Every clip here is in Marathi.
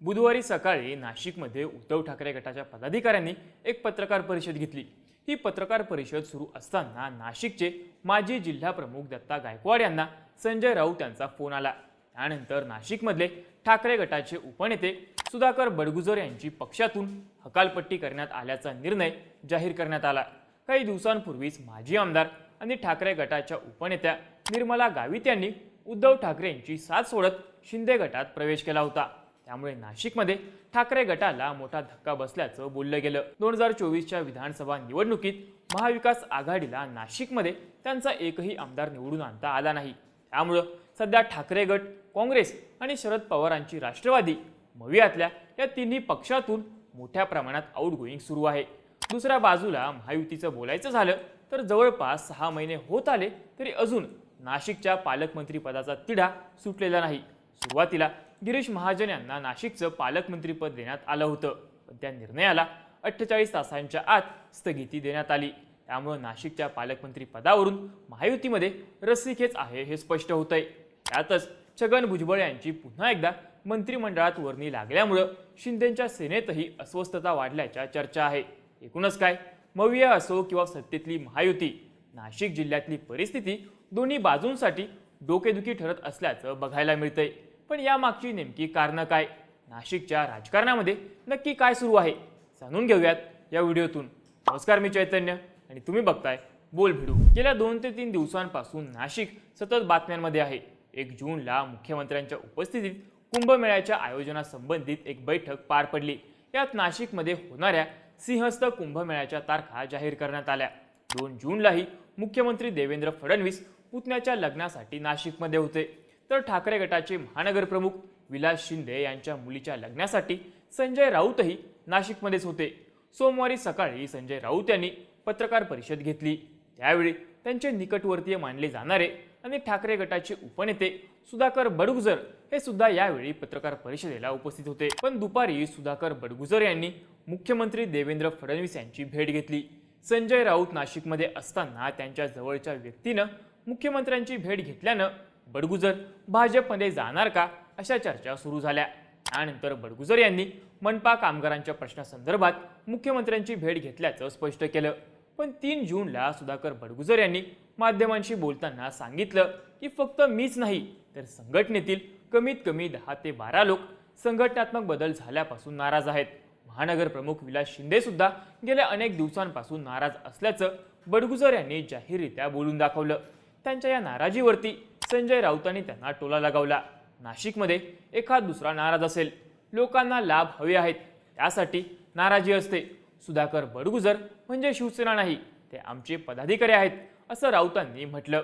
बुधवारी सकाळी नाशिकमध्ये उद्धव ठाकरे गटाच्या पदाधिकाऱ्यांनी एक पत्रकार परिषद घेतली. ही पत्रकार परिषद सुरू असताना नाशिकचे माजी जिल्हा प्रमुख दत्ता गायकवाड यांना संजय राऊत यांचा फोन आला. त्यानंतर नाशिकमधले ठाकरे गटाचे उपनेते सुधाकर बडगुजर यांची पक्षातून हकालपट्टी करण्यात आल्याचा निर्णय जाहीर करण्यात आला. काही दिवसांपूर्वीच माजी आमदार आणि ठाकरे गटाच्या उपनेत्या निर्मला गावित यांनी उद्धव ठाकरे यांची साथ सोडत शिंदे गटात प्रवेश केला होता. त्यामुळे नाशिकमध्ये ठाकरे गटाला मोठा धक्का बसल्याचं बोललं गेलं. दोन हजार चोवीसच्या विधानसभा निवडणुकीत महाविकास आघाडीला नाशिकमध्ये त्यांचा एकही आमदार निवडून आणता आला नाही. त्यामुळं सध्या ठाकरे गट काँग्रेस आणि शरद पवारांची राष्ट्रवादी मवियातल्या या तिन्ही पक्षातून मोठ्या प्रमाणात आउटगोईंग सुरू आहे. दुसऱ्या बाजूला महायुतीचं बोलायचं झालं तर जवळपास सहा महिने होत आले तरी अजून नाशिकच्या पालकमंत्रीपदाचा तिढा सुटलेला नाही. सुरुवातीला गिरीश महाजन यांना नाशिकचं पालकमंत्रीपद देण्यात आलं होतं. पण त्या निर्णयाला अठ्ठेचाळीस तासांच्या आत स्थगिती देण्यात आली. त्यामुळं नाशिकच्या पालकमंत्री पदावरून महायुतीमध्ये रस्सीखेच आहे हे स्पष्ट होतंय. त्यातच छगन भुजबळ यांची पुन्हा एकदा मंत्रिमंडळात वर्णी लागल्यामुळं शिंदेच्या सेनेतही अस्वस्थता वाढल्याच्या चर्चा आहे. एकूणच काय? मविया असो किंवा सत्तेतली महायुती नाशिक जिल्ह्यातली परिस्थिती दोन्ही बाजूंसाठी डोकेदुखी ठरत असल्याचं बघायला मिळतंय. पण यामागची नेमकी कारणं काय? नाशिकच्या राजकारणामध्ये नक्की काय सुरू आहे? जाणून घेऊयात या व्हिडिओतून. नमस्कार मी चैतन्य आणि तुम्ही बघताय बोल भिडू. गेल्या दोन ते तीन दिवसांपासून नाशिक सतत बातम्यांमध्ये आहे. एक जूनला मुख्यमंत्र्यांच्या उपस्थितीत कुंभमेळ्याच्या आयोजनासंबंधित एक बैठक पार पडली. यात नाशिकमध्ये होणाऱ्या सिंहस्थ कुंभमेळ्याच्या तारखा जाहीर करण्यात आल्या. दोन जूनलाही मुख्यमंत्री देवेंद्र फडणवीस पुतण्याच्या लग्नासाठी नाशिकमध्ये होते. तर ठाकरे गटाचे महानगरप्रमुख विलास शिंदे यांच्या मुलीच्या लग्नासाठी संजय राऊतही नाशिकमध्येच होते. सोमवारी सकाळी संजय राऊत यांनी पत्रकार परिषद घेतली. त्यावेळी त्यांचे निकटवर्तीय मानले जाणारे आणि ठाकरे गटाचे उपनेते सुधाकर बडगुजर हे सुद्धा यावेळी पत्रकार परिषदेला उपस्थित होते. पण दुपारी सुधाकर बडगुजर यांनी मुख्यमंत्री देवेंद्र फडणवीस यांची भेट घेतली. संजय राऊत नाशिकमध्ये असताना त्यांच्या जवळच्या व्यक्तीनं मुख्यमंत्र्यांची भेट घेतल्यानं बडगुजर भाजपमध्ये जाणार का अशा चर्चा सुरू झाल्या. त्यानंतर बडगुजर यांनी मनपा कामगारांच्या प्रश्नासंदर्भात मुख्यमंत्र्यांची भेट घेतल्याचं स्पष्ट केलं. पण तीन जूनला सुधाकर बडगुजर यांनी माध्यमांशी बोलताना सांगितलं की फक्त मीच नाही तर संघटनेतील कमीत कमी दहा ते बारा लोक संघटनात्मक बदल झाल्यापासून नाराज आहेत. महानगर प्रमुख विलास शिंदेसुद्धा गेल्या अनेक दिवसांपासून नाराज असल्याचं बडगुजर यांनी जाहीररित्या बोलून दाखवलं. त्यांच्या या नाराजीवरती संजय राऊतांनी त्यांना टोला लगावला. नाशिकमध्ये एखाद दुसरा नाराज असेल. लोकांना लाभ हवे आहेत. त्यासाठी नाराजी असते. सुधाकर बडगुजर म्हणजे शिवसेना नाही. ते आमचे पदाधिकारी आहेत असं राऊतांनी म्हटलं.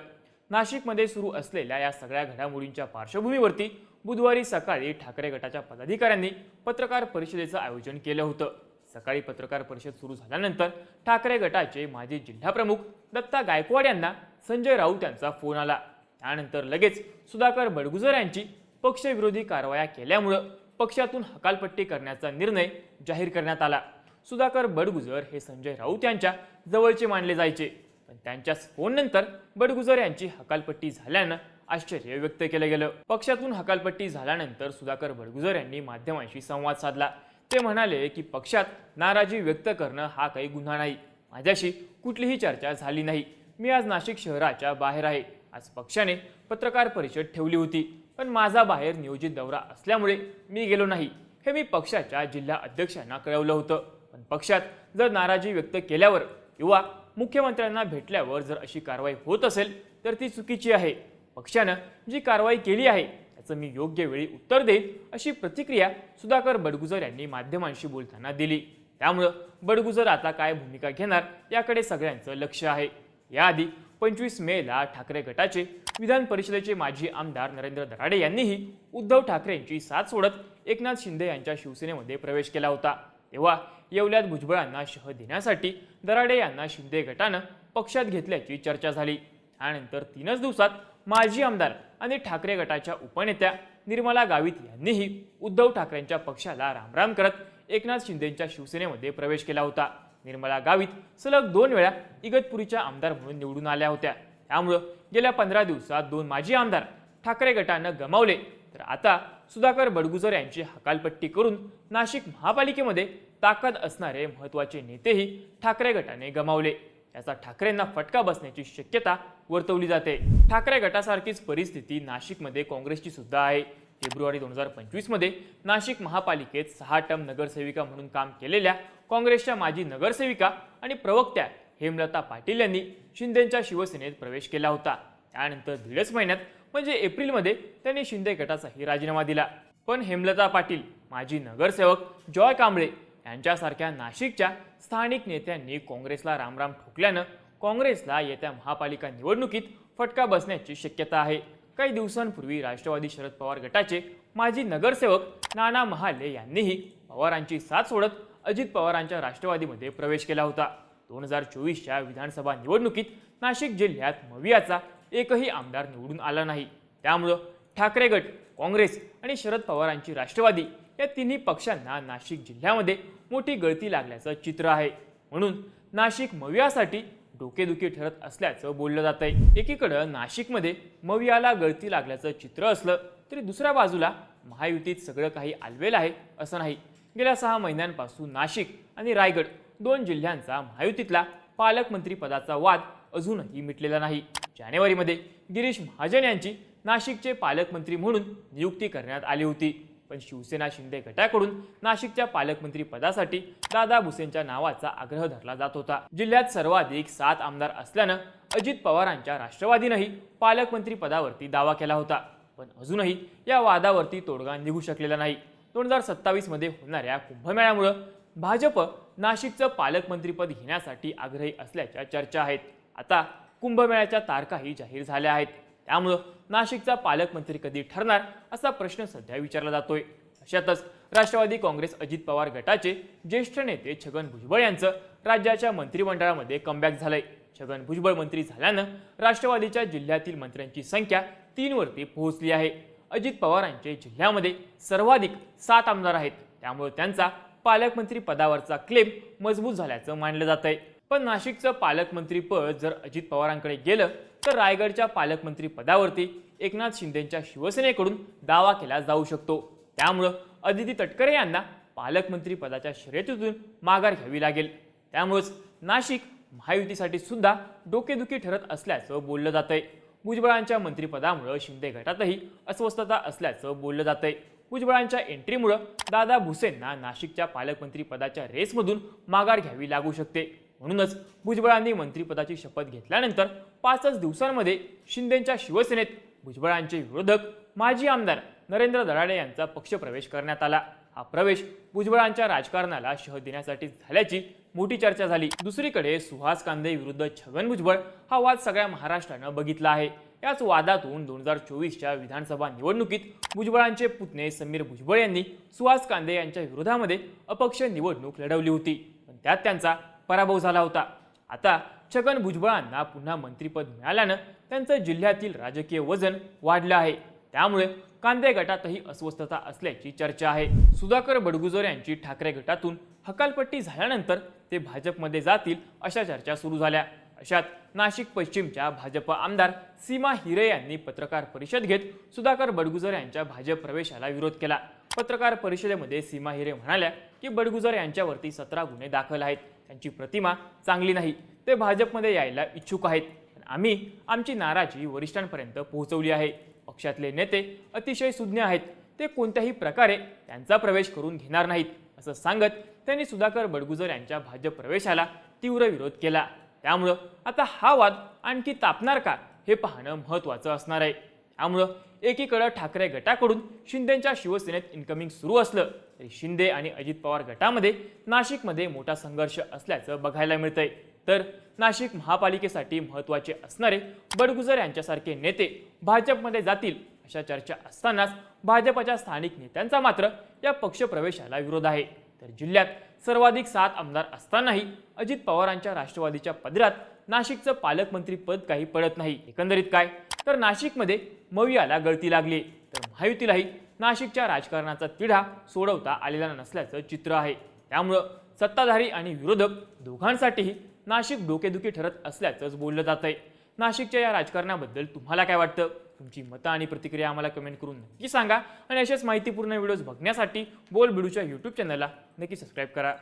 नाशिकमध्ये सुरू असलेल्या या सगळ्या घडामोडींच्या पार्श्वभूमीवरती बुधवारी सकाळी ठाकरे गटाच्या पदाधिकाऱ्यांनी पत्रकार परिषदेचं आयोजन केलं होतं. सकाळी पत्रकार परिषद सुरू झाल्यानंतर ठाकरे गटाचे माजी जिल्हाप्रमुख दत्ता गायकवाड यांना संजय राऊत यांचा फोन आला. त्यानंतर लगेच सुधाकर बडगुजर यांची पक्षविरोधी कारवाया केल्यामुळं पक्षातून हकालपट्टी करण्याचा निर्णय जाहीर करण्यात आला. सुधाकर बडगुजर हे संजय राऊत यांच्या जवळचे मानले जायचे. पण त्यांच्याच फोननंतर बडगुजर यांची हकालपट्टी झाल्यानं आश्चर्य व्यक्त केलं गेलं. पक्षातून हकालपट्टी झाल्यानंतर सुधाकर बडगुजर यांनी माध्यमांशी संवाद साधला. ते म्हणाले की पक्षात नाराजी व्यक्त करणं हा काही गुन्हा नाही. माझ्याशी कुठलीही चर्चा झाली नाही. मी आज नाशिक शहराच्या बाहेर आहे. आज पक्षाने पत्रकार परिषद ठेवली होती. पण माझा बाहेर नियोजित दौरा असल्यामुळे मी गेलो नाही. हे मी पक्षाच्या जिल्हा अध्यक्षांना कळवलं होतं. पण पक्षात जर नाराजी व्यक्त केल्यावर किंवा मुख्यमंत्र्यांना भेटल्यावर जर अशी कारवाई होत असेल तर ती चुकीची आहे. पक्षानं जी कारवाई केली आहे त्याचं मी योग्य वेळी उत्तर देईन अशी प्रतिक्रिया सुधाकर बडगुजर यांनी माध्यमांशी बोलताना दिली. त्यामुळं बडगुजर आता काय भूमिका घेणार याकडे सगळ्यांचं लक्ष आहे. याआधी पंचवीस मेला ठाकरे गटाचे विधान परिषदेचे माजी आमदार नरेंद्र दराडे यांनीही उद्धव ठाकरे यांची साथ सोडत एकनाथ शिंदे यांच्या शिवसेनेमध्ये प्रवेश केला होता. तेव्हा येवल्यात भुजबळांना शह देण्यासाठी दराडे यांना शिंदे गटानं पक्षात घेतल्याची चर्चा झाली. त्यानंतर तीनच दिवसात माजी आमदार आणि ठाकरे गटाच्या उपनेत्या निर्मला गावित यांनीही उद्धव ठाकरेंच्या पक्षाला रामराम करत एकनाथ शिंदेंच्या शिवसेनेमध्ये प्रवेश केला होता. निर्मला गावित सलग दोन वेळा इगतपुरीच्या आमदार म्हणून निवडून आल्या होत्या. त्यामुळं गेल्या पंधरा दिवसात दोन माजी आमदार ठाकरे गटानं गमावले. तर आता सुधाकर बडगुजर यांची हकालपट्टी करून नाशिक महापालिकेमध्ये ताकद असणारे महत्त्वाचे नेतेही ठाकरे गटाने गमावले. याचा ठाकरेंना फटका बसण्याची शक्यता वर्तवली जाते. ठाकरे गटासारखीच परिस्थिती नाशिकमध्ये काँग्रेसची सुद्धा आहे. फेब्रुवारी दोन हजार पंचवीसमध्ये नाशिक महापालिकेत सहा टर्म नगरसेविका म्हणून काम केलेल्या काँग्रेसच्या माजी नगरसेविका आणि प्रवक्त्या हेमलता पाटील यांनी शिंदेच्या शिवसेनेत प्रवेश केला होता. त्यानंतर दीडच महिन्यात म्हणजे एप्रिलमध्ये त्यांनी शिंदे गटाचाही राजीनामा दिला. पण हेमलता पाटील माजी नगरसेवक जॉय कांबळे यांच्यासारख्या नाशिकच्या स्थानिक नेत्यांनी काँग्रेसला रामराम ठोकल्यानं काँग्रेसला येत्या महापालिका निवडणुकीत फटका बसण्याची शक्यता आहे. काही दिवसांपूर्वी राष्ट्रवादी शरद पवार गटाचे माजी नगरसेवक नाना महाले यांनीही पवारांची साथ सोडत अजित पवारांच्या राष्ट्रवादीमध्ये प्रवेश केला होता. दोन हजार चोवीसच्या विधानसभा निवडणुकीत नाशिक जिल्ह्यात मवियाचा एकही आमदार निवडून आला नाही. त्यामुळं ठाकरे गट काँग्रेस आणि शरद पवारांची राष्ट्रवादी या तिन्ही पक्षांना नाशिक जिल्ह्यामध्ये मोठी गळती लागल्याचं चित्र आहे. म्हणून नाशिक मवियासाठी डोकेदुखी ठरत असल्याचं बोललं जात आहे एकीकडं नाशिकमध्ये मवियाला गळती लागल्याचं चित्र असलं तरी दुसऱ्या बाजूला महायुतीत सगळं काही आलवेल आहे असं नाही. गेल्या सहा महिन्यांपासून नाशिक आणि रायगड दोन जिल्ह्यांचा महायुतीतला पालकमंत्री पदाचा वाद अजूनही मिटलेला नाही. जानेवारीमध्ये गिरीश महाजन यांची नाशिकचे पालकमंत्री म्हणून नियुक्ती करण्यात आली होती. पण शिवसेना शिंदे गटाकडून नाशिकच्या पालकमंत्री पदासाठी दादा भुसेंच्या नावाचा आग्रह धरला जात होता. जिल्ह्यात सर्वाधिक सात आमदार असल्यानं अजित पवारांच्या राष्ट्रवादीनंही पालकमंत्री पदावरती दावा केला होता. पण अजूनही या वादावरती तोडगा निघू शकलेला नाही. दोन हजार सत्तावीसमध्ये होणाऱ्या कुंभमेळ्यामुळं भाजप नाशिकचं पालकमंत्रीपद घेण्यासाठी आग्रही असल्याच्या चर्चा आहेत. आता कुंभमेळ्याच्या तारखाही जाहीर झाल्या आहेत. त्यामुळं नाशिकचा पालकमंत्री कधी ठरणार असा प्रश्न सध्या विचारला जातोय. अशातच राष्ट्रवादी काँग्रेस अजित पवार गटाचे ज्येष्ठ नेते छगन भुजबळ यांचं राज्याच्या मंत्रिमंडळामध्ये कमबॅक झालंय. छगन भुजबळ मंत्री झाल्यानं राष्ट्रवादीच्या जिल्ह्यातील मंत्र्यांची संख्या तीनवरती पोहोचली आहे. अजित पवारांचे जिल्ह्यामध्ये सर्वाधिक सात आमदार आहेत. त्यामुळे त्यांचा पालकमंत्री पदावरचा क्लेम मजबूत झाल्याचं मानलं जात आहे पण नाशिकचं पालकमंत्रीपद जर अजित पवारांकडे गेलं तर रायगडच्या पालकमंत्री पदावरती एकनाथ शिंदेच्या शिवसेनेकडून दावा केला जाऊ शकतो. त्यामुळं अदिती तटकरे यांना पालकमंत्री पदाच्या शर्यतीतून माघार घ्यावी लागेल. त्यामुळंच नाशिक महायुतीसाठी सुद्धा डोकेदुखी ठरत असल्याचं बोललं जात आहे भुजबळांच्या मंत्रिपदामुळं शिंदे गटातही अस्वस्थता असल्याचं बोललं जात आहे भुजबळांच्या एंट्रीमुळं दादा भुसेंना नाशिकच्या पालकमंत्री पदाच्या रेसमधून माघार घ्यावी लागू शकते. म्हणूनच भुजबळांनी मंत्रिपदाची शपथ घेतल्यानंतर पाचच दिवसांमध्ये शिंदेच्या शिवसेनेत भुजबळांचे विरोधक माजी आमदार नरेंद्र दराडे यांचा पक्षप्रवेश करण्यात आला. हा प्रवेश भुजबळांच्या राजकारणाला शह देण्यासाठी झाल्याची मोठी चर्चा झाली. दुसरीकडे सुहास कांदे विरुद्ध छगन भुजबळ हा वाद सगळ्या महाराष्ट्रानं बघितला आहे. याच वादातून दोन हजार चोवीसच्या विधानसभा निवडणुकीत भुजबळांचे पुतणे समीर भुजबळ यांनी सुहास कांदे यांच्या विरोधामध्ये अपक्ष निवडणूक लढवली होती. पण त्यात त्यांचा पराभव झाला होता. आता छगन भुजबळांना पुन्हा मंत्रिपद मिळाल्यानं त्यांचं जिल्ह्यातील राजकीय वजन वाढलं आहे. त्यामुळे कांदे गटातही अस्वस्थता असल्याची चर्चा आहे. सुधाकर बडगुजर यांची ठाकरे गटातून हकालपट्टी झाल्यानंतर ते भाजपमध्ये जातील अशा चर्चा सुरू झाल्या. अशात नाशिक पश्चिमच्या भाजप आमदार सीमा हिरे यांनी पत्रकार परिषद घेत सुधाकर बडगुजर यांच्या भाजप प्रवेशाला विरोध केला. पत्रकार परिषदेमध्ये सीमा हिरे म्हणाल्या की बडगुजर यांच्यावरती सतरा गुन्हे दाखल आहेत. त्यांची प्रतिमा चांगली नाही. ते भाजपमध्ये यायला इच्छुक आहेत. आम्ही आमची नाराजी वरिष्ठांपर्यंत पोहोचवली आहे. पक्षातले नेते अतिशय सुज्ञ आहेत. ते कोणत्याही प्रकारे त्यांचा प्रवेश करून घेणार नाहीत असं सांगत त्यांनी सुधाकर बडगुजर यांच्या भाजप प्रवेशाला तीव्र विरोध केला. त्यामुळं आता हा वाद आणखी तापणार का हे पाहणं महत्त्वाचं असणार आहे. त्यामुळं एकीकडं ठाकरे गटाकडून शिंदेच्या शिवसेनेत इन्कमिंग सुरू असलं तरी शिंदे आणि अजित पवार गटामध्ये नाशिकमध्ये मोठा संघर्ष असल्याचं बघायला मिळतंय. तर नाशिक महापालिकेसाठी महत्त्वाचे असणारे बडगुजर यांच्यासारखे नेते भाजपमध्ये जातील अशा चर्चा असतानाच भाजपच्या स्थानिक नेत्यांचा मात्र या पक्षप्रवेशाला विरोध आहे. तर जिल्ह्यात सर्वाधिक सात आमदार असतानाही अजित पवारांच्या राष्ट्रवादीच्या पदरात नाशिकचं पालकमंत्री पद काही पडत नाही. एकंदरीत काय? तर नाशिकमध्ये मवियाला गळती लागली. तर महायुतीलाही नाशिकच्या राजकारणाचा तिढा सोडवता आलेला नसल्याचं चित्र आहे. त्यामुळं सत्ताधारी आणि विरोधक दोघांसाठीही नाशिक डोकेदुखी ठरत असल्याचंच बोललं जात आहे नाशिकच्या या राजकारणाबद्दल तुम्हाला काय वाटतं? तुमची मतं आणि प्रतिक्रिया आम्हाला कमेंट करून नक्की सांगा. आणि अशाच माहितीपूर्ण व्हिडिओज बघण्यासाठी बोल बिडूच्या यूट्यूब चॅनलला नक्की सबस्क्राईब करा.